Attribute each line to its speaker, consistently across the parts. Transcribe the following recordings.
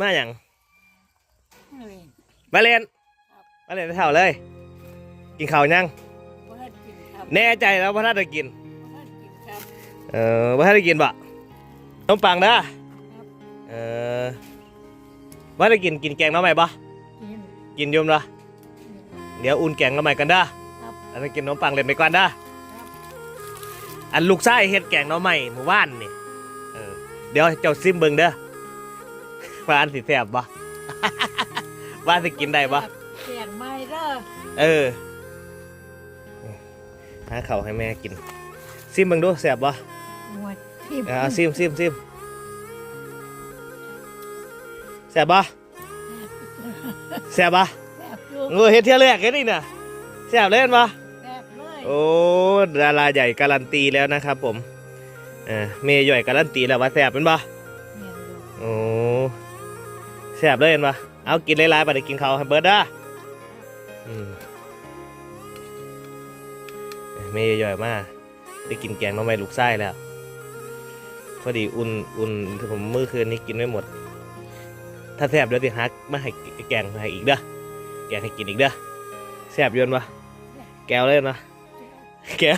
Speaker 1: มาอย่าง
Speaker 2: เลย
Speaker 1: มาเรียน
Speaker 2: ครับ
Speaker 1: มาเรียนเท่าเลย กินข้าวยัง
Speaker 2: บ่ทันกินครับ
Speaker 1: แน่ใจแล้วว่าถ้าได้กิน
Speaker 2: บ่ทันกินครับ
Speaker 1: เออว่าถ้าได้กินบะน้องปังเด้อ
Speaker 2: ครับ
Speaker 1: เออว่าได้กินกินแกงหน้องใหม่ปะ
Speaker 2: กิน
Speaker 1: กินอยุ่มเด้อเดี๋ยวอุ่นแกงหน้องใหม่กันเด้อ
Speaker 2: ครับ
Speaker 1: อันนั้นกินน้องปังเล่นไปก่อนเด้อ
Speaker 2: ครับ
Speaker 1: อันลูกไส้เฮ็ดแกงหน้องใหม่หมู่บ้านนี่เออเดี๋ยวเจ้าซิมเบิ่งเด้อ ว่าอันสิแซ่บปะว่าสิกินได้ปะ
Speaker 2: เปลี่ยนไม้เด้อ
Speaker 1: เออหาข้าวให้แม่กิน ซิมเบิ่งดูแซ่บปะ
Speaker 2: หมวดที่
Speaker 1: เออเอาซิมซิมซิมแซ่บปะแซ่บปะ
Speaker 2: แซ่บอยู่
Speaker 1: เออเฮ็ดเที่ยแรกเฮ็ดนี่น่ะแซ่บเลยเห็นปะ
Speaker 2: แซ่บเลย
Speaker 1: โอ้ ดาราใหญ่การันตีแล้วนะครับผมเออเมย์ใหญ่การันตีแล้วว่าแซ่บเป็นปะ
Speaker 2: เมียนอยู่
Speaker 1: โอ้ แซ่บเลยเห็นปะเอากินหลายๆไปได้กินข้าวให้เบิร์ดเด้ออืมเมย์ใหญ่มากได้กินแกงหน้องไม้ลูกไส้แล้ว พอดีอุ่นอุ่นผมมื้อคืนนี้กินไม่หมด ถ้าแซ่บเดี๋ยวสิฮักมาให้แกงให้อีกเด้อแกงให้กินอีกเด้อแซ่บอยนปะแก้วเลยนะแก้ว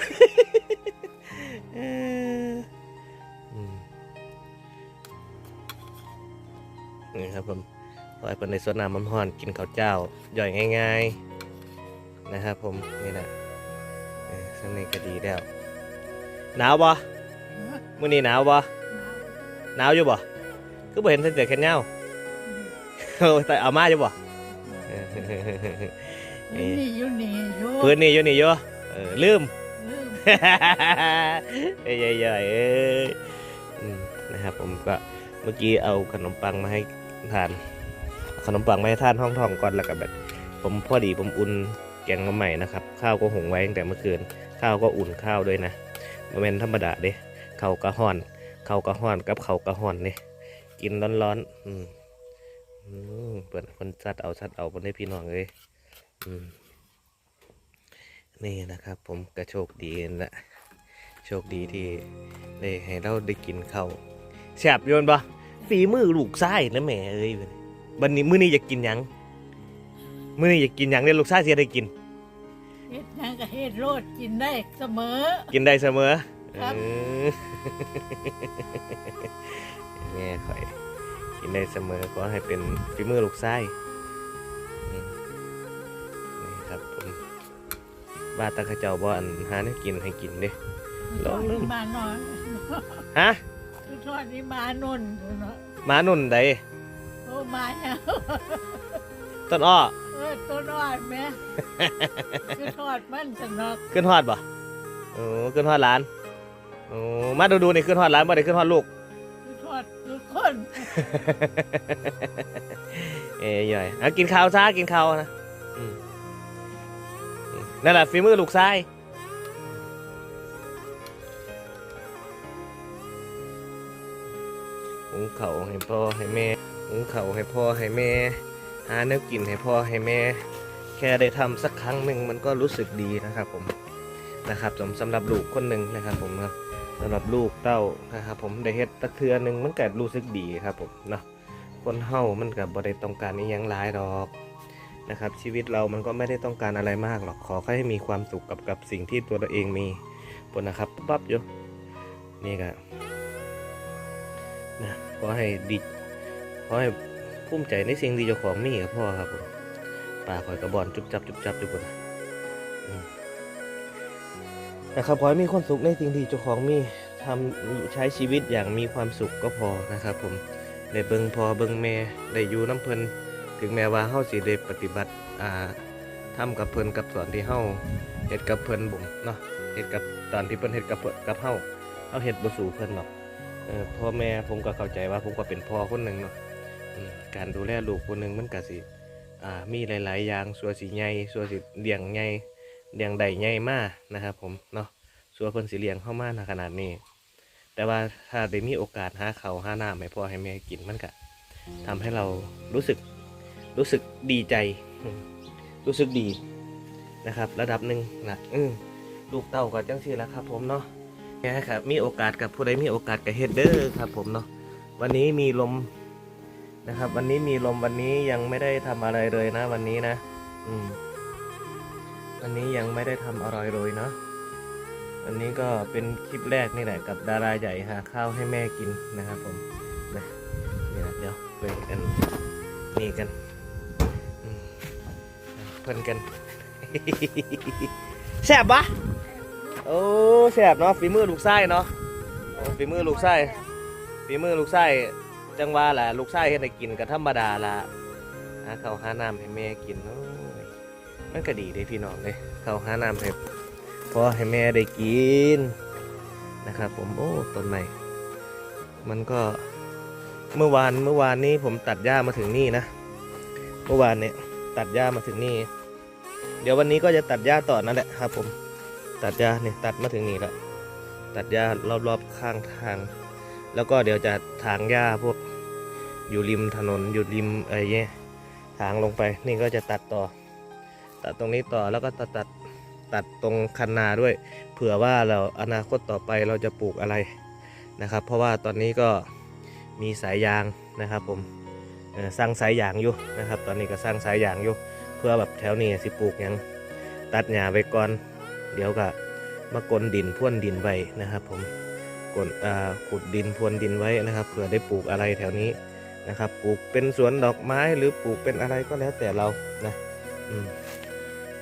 Speaker 1: นี่ครับผมปล่อยเป็นในสวนน้ำมันห่อนกินข้าวเจ้าย่อยง่าย ๆนะครับ ผมนี่นะเออสำเนียงก็ดีแล้วหนาวปะมื้อนี้หนาวปะหนาวอยู่บ่ก็บ่เห็นเส้นเสือแขนยาวเออแต่เอามาอยู่บ่เออ
Speaker 2: นี่นี่อยู่นี่อยู่
Speaker 1: พื้นนี่อยู่นี่อยู่เออลืม
Speaker 2: ลืม
Speaker 1: เอ้ยๆๆเอ้ยอืมนะครับผมก็เมื่อกี้เอาขนมปังมาให้ ทาน ขนมปังไมาให้ทานห้องทองก่อนแล้วก็แบบ ผมพอดีผมอุ่นแกงมาใหม่นะครับ ข้าวก็หุงไว้ตั้งแต่เมื่อคืน ข้าวก็อุ่นข้าวด้วยนะมันเป็นธรรมดาเด้ข้าวกระห่อนข้าวกระห่อนกับข้าวกระห่อนนี่กินร้อนๆอืมอืมเปิดคนซัดเอาซัดเอาบนได้พี่น้องเลยอืมนี่นะครับ ผมก็โชคดีนั่นแหละโชคดีที่ได้ให้เราได้กินข้าวแซ่บโยนปะ ฝีมือลูกไส้นะแหม่เอ้ยบันนี้มื้อนี้อยากกินหยังมื้อนี้อยากกินหยังเนี่ยลูกไส้เสียได้กิน
Speaker 2: เฮ็ดหยังก็เฮ็ดโลดกินได้เสมอ
Speaker 1: กินได้เสมอ
Speaker 2: ครับ
Speaker 1: เออแม่ข่อยกินได้เสมอก็ให้เป็นฝีมือลูกไส้อืมนี่ครับผมบ้านตาข้าเจ้าบ่อันหาเนี่ยกินให้กินเด้ ลองลืม
Speaker 2: มานอน
Speaker 1: ฮะ
Speaker 2: คือทอดนี่มานุ่นเนาะ
Speaker 1: หมานุ่นใด
Speaker 2: โอ้มาเนี่ย
Speaker 1: ต้นอ้อ
Speaker 2: เออตัวน้อยแม่คือทอดมันสนอก
Speaker 1: ขึ้นฮอดบ่โอ้ขึ้นฮอดร้านโอ้มาดูดูๆนี่ขึ้นฮอดร้านบ่ได้ขึ้นฮอดลูก
Speaker 2: คือทอดคือคน
Speaker 1: เอ้ยย่อยเอากินข้าวซะกินข้าวนะอืมอืมนั่นแหละฝีมือลูกชาย หุงเขาให้พ่อให้แม่หุงเขาให้พ่อให้แม่ หาเนื้อกินให้พ่อให้แม่ แค่ได้ทำสักครั้งหนึ่งมันก็รู้สึกดีนะครับผมนะครับสำสำหรับลูกคนหนึ่งนะครับผมเนาะสำหรับลูกเต้านะครับผมได้เฮ็ดตะเทือหนึ่งมันก็รู้สึกดีครับผมเนาะคนเฮามันกับบ่ได้ต้องการนี้ยังร้ายหรอกนะครับชีวิตเรามันก็ไม่ได้ต้องการอะไรมากหรอกขอแค่ให้มีความสุขกับกับสิ่งที่ตัวเราเองมีปนนะครับปั๊บอยู่นี่ก็ นะขอให้ดีขอให้ภูมิใจในสิ่งที่เจ้าของมีกับพ่อครับผมปากคอยกระบอนจุบจับจุบจับอยู่บนอืมนะครับขอให้มีความสุขในสิ่งที่เจ้าของมีทำใช้ชีวิตอย่างมีความสุขก็พอนะครับ ผมได้เบิ่งพอเบิ่งแม่ได้อยู่น้ำเพลินถึงแม้ว่าเฮาสิได้ปฏิบัติอ่าทำกับเพลินกับสอนที่เฮาเฮ็ดกับเพลินบ่เนาะเฮ็ดกับตอนที่เพิ่นเฮ็ดกับเพิ่นกับเฮาเฮาเฮ็ดบ่สู่เพิ่นหรอก พ่อแม่ผมก็เข้าใจว่าผมก็เป็นพ่อคนหนึ่งเนาะการดูแลลูกคนหนึ่งมันก็สิมีหลาย ๆ อย่างสัวนสิใหญ่สัวนสิเลี้ยงใหญ่เลี้ยงได้ใหญ่มากนะครับ ผมเนาะสัวเพิ่นสิเลี้ยงเฮามาณขนาดนี้ แต่ว่าถ้าได้มีโอกาสหาเขาหาน้ำให้พ่อให้แม่กินมันก็ทำให้เรารู้สึกรู้สึกดีใจ รู้สึกดีนะครับ ระดับหนึ่งนะลูกเต้าก็จังซี่แล้วครับ ผมเนาะ แค่ครับมีโอกาสกับผู้ใดมีโอกาสกับเฮดเดอร์ครับผมเนาะวันนี้มีลมนะครับ วันนี้มีลมวันนี้ยังไม่ได้ทำอะไรเลยนะ วันนี้นะ อืมวันนี้ยังไม่ได้ทำอะไรเลยเนาะวันนี้ก็เป็นคลิปแรกนี่แหละกับดาราใหญ่หาข้าวให้แม่กินนะครับผมนะนี่นะเดี๋ยวไปกันนี่กันเพื่อนกันแซ่บปะ โอ้แซ่บเนาะฝีมือลูกไส้เนาะโอ้ฝีมือลูกไส้ฝีมือลูกไส้จังว่าแหละลูกไส้ให้ได้กินก็ธรรมดาละหาข้าวหาน้ำให้แม่กินโอ้ยมันก็ดีเด้พี่น้องเลยข้าวหาน้ำให้พ่อให้แม่ได้กินนะครับผมโอ้ต้นไม้มันก็เมื่อวานเมื่อวานนี้ผมตัดหญ้ามาถึงนี่นะ เมื่อวานเนี่ยตัดหญ้ามาถึงนี่ เดี๋ยววันนี้ก็จะตัดหญ้าต่อนั่นแหละครับผม ตัดหญ้าเนี่ยตัดมาถึงนี่แล้วตัดหญ้ารอบๆข้างทาง แล้วก็เดี๋ยวจะถางหญ้าพวกอยู่ริมถนนอยู่ริมอะไรเงี้ยถางลงไป นี่ก็จะตัดต่อ ตัดตรงนี้ต่อแล้วก็ตัดตัดตัดตรงคันนาด้วย เผื่อว่าเราอนาคตต่อไปเราจะปลูกอะไรนะครับ เพราะว่าตอนนี้ก็มีสายยางนะครับผมสร้างสายยางอยู่นะครับ ตอนนี้ก็สร้างสายยางอยู่เพื่อแบบแถวนี้สิปลูกยังตัดหญ้าไว้ก่อน เดี๋ยวก็มากลนดินพ่วนดินไว้นะครับผมกลขุดดินพรวนดินไว้นะครับเผื่อได้ปลูกอะไรแถวนี้นะครับ ปลูกเป็นสวนดอกไม้หรือปลูกเป็นอะไรก็แล้วแต่เรานะอืม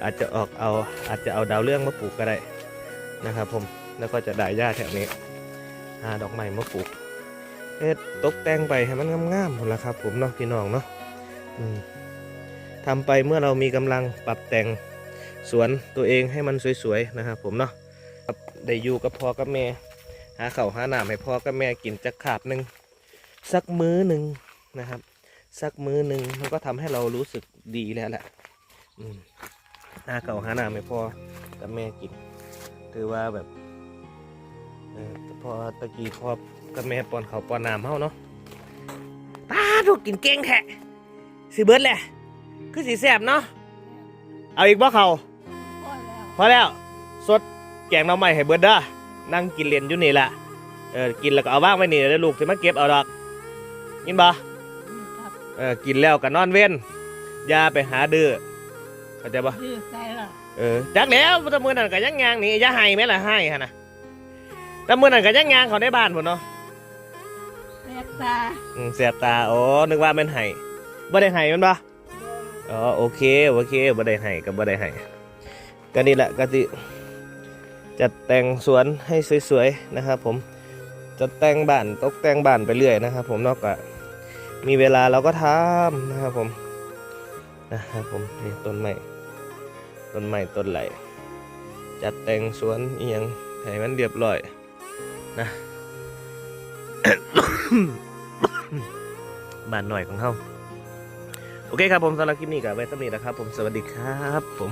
Speaker 1: อาจจะออกเอาอาจจะเอาดาวเรื่องมาปลูกก็ได้นะครับ ผมแล้วก็จะได้หญ้าแถวนี้หาดอกไม้มาปลูกเฮ็ดตกแต่งไปให้มันงามๆหมดละครับ ผมเนาะพี่น้องเนาะทำไปเมื่อเรามีกำลังปรับแต่ง สวนตัวเองให้มันสวยๆนะครับผมเนาะได้อยู่กับพ่อกับแม่หาเข้าหาหน้ำให้พ่อกับแม่กินจักขาบหนึ่งสักมื้อหนึ่งนะครับ สักมื้อหนึ่งมันก็ทำให้เรารู้สึกดีแล้วแหละหาเข้าหาหน้ำให้พ่อกับแม่กิน ถือว่าแบบพอตะกี้พ่อกับแม่ป้อนเขาป้อนน้ำเฮาเนาะป้าถูกกินเก่งแท้สิเบิดแหละคือสีแสบเนาะเอาอีกบ่เขา
Speaker 2: พอแล้ว
Speaker 1: พอแล้วสดแกงหน้ำใหม่ให้เบิดเด้อนั่งกินเรียนอยู่นี่แหละเออกินแล้วก็เอาว่างไว้นี่แล้วลูกสิมาเก็บเอาดอกกินบ่
Speaker 2: ครับ
Speaker 1: เออกินแล้วก็นอนเว้นอย่าไปหาดื้อเข้าใจบ่
Speaker 2: ดื้อใจละ
Speaker 1: เออจักแล้วแตะมือนั่นก็ยังงางนี่อย่าให้แม่ละให้ฮะนะแตะมือนั่นก็ยังงางเขาในบ้านพุ่นเนาะ
Speaker 2: แสบตา
Speaker 1: อืมเสียบตาโอ้นึกว่าเป็นไห้บ่ได้ไห้แมันบ่อ๋อโอเคโอเคบ่ได้ให้กับบ่ได้ให้ ก็นี่แหละก็สิจัดแต่งสวนให้สวยๆนะครับผมจัดแต่งบ้านตกแต่งบ้านไปเรื่อยนะครับ ผมนอกจากมีเวลาเราก็ทำนะครับผมนะครับผมนี่ต้นไม้ต้นไม้ต้นไหลจัดแต่งสวนอียงให้มันเรียบร้อยนะบ้านหน่อยของเฮาโอเคครับผมสำหรับคลิปนี้ก็ไว้สำหรับนี้นะครับ ผมสวัสดีครับ ผม